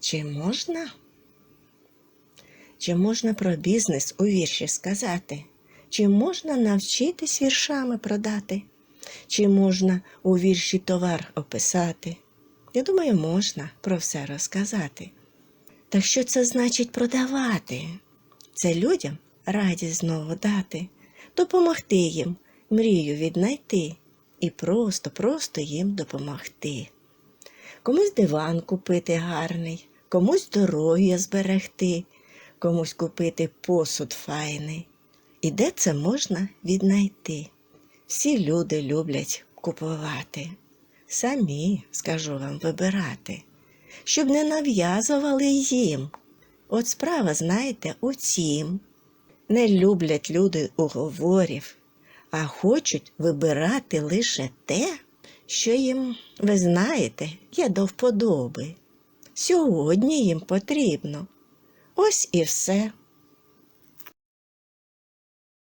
Чи можна? Чи можна про бізнес у вірші сказати? Чи можна навчитись віршами продати? Чи можна у вірші товар описати? Я думаю, можна про все розказати. Та що це значить продавати? Це людям радість знову дати, допомогти їм, мрію віднайти і просто, просто їм допомогти. Комусь диван купити гарний, комусь здоров'я зберегти, комусь купити посуд файний. І де це можна віднайти? Всі люди люблять купувати. Самі, скажу вам, вибирати, щоб не нав'язували їм. От справа, знаєте, у цім. Не люблять люди уговорів, а хочуть вибирати лише те, що їм, ви знаєте, є до вподоби. Сьогодні їм потрібно. Ось і все.